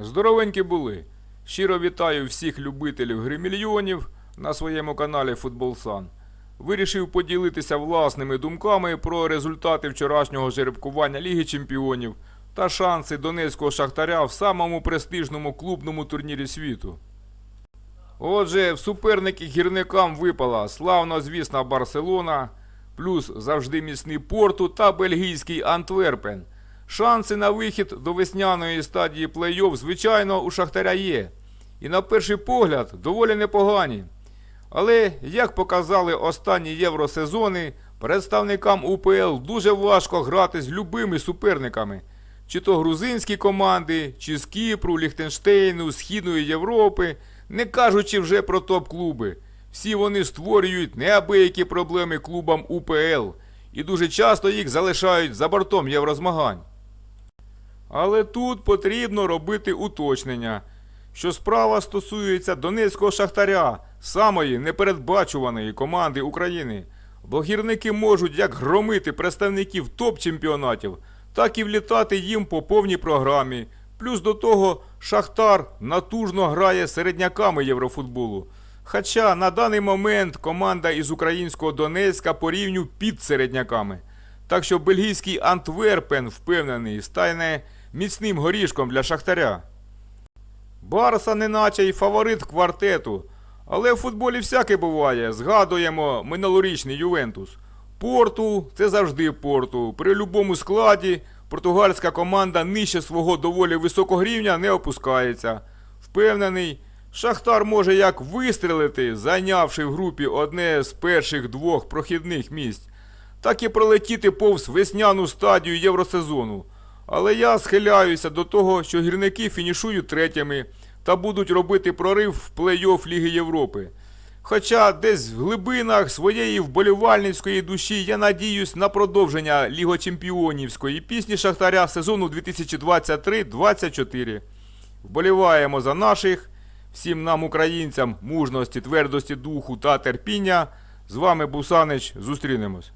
Здоровенькі були. Щиро вітаю всіх любителів гри мільйонів на своєму каналі Футболсан. Вирішив поділитися власними думками про результати вчорашнього жеребкування Ліги Чемпіонів та шанси донецького шахтаря в самому престижному клубному турнірі світу. Отже, в суперники гірникам випала славно звісна Барселона, плюс завжди міцний Порту та бельгійський Антверпен. Шанси на вихід до весняної стадії плей-офф, звичайно, у Шахтаря є. І на перший погляд доволі непогані. Але, як показали останні євросезони, представникам УПЛ дуже важко грати з любими суперниками. Чи то грузинські команди, чи з Кіпру, Ліхтенштейну, Східної Європи, не кажучи вже про топ-клуби. Всі вони створюють неабиякі проблеми клубам УПЛ і дуже часто їх залишають за бортом єврозмагань. Але тут потрібно робити уточнення, що справа стосується Донецького шахтаря, самої непередбачуваної команди України. Бо гірники можуть як громити представників топ-чемпіонатів, так і влітати їм по повній програмі. Плюс до того Шахтар натужно грає середняками Єврофутболу. Хоча на даний момент команда із українського Донецька по рівню під середняками. Так що бельгійський Антверпен впевнений стане міцним горішком для Шахтаря. Барса неначе й фаворит квартету. Але в футболі всяке буває. Згадуємо минулорічний Ювентус. Порту це завжди порту. При любому складі португальська команда нижче свого доволі високого рівня не опускається. Впевнений, Шахтар може як вистрелити, зайнявши в групі одне з перших двох прохідних місць, так і пролетіти повз весняну стадію євросезону. Але я схиляюся до того, що гірники фінішують третями та будуть робити прорив в плей-офф Ліги Європи. Хоча десь в глибинах своєї вболівальницької душі я надіюсь на продовження Лігочемпіонівської пісні Шахтаря сезону 2023-24. Вболіваємо за наших, всім нам, українцям, мужності, твердості духу та терпіння. З вами Бусанич. Зустрінемось.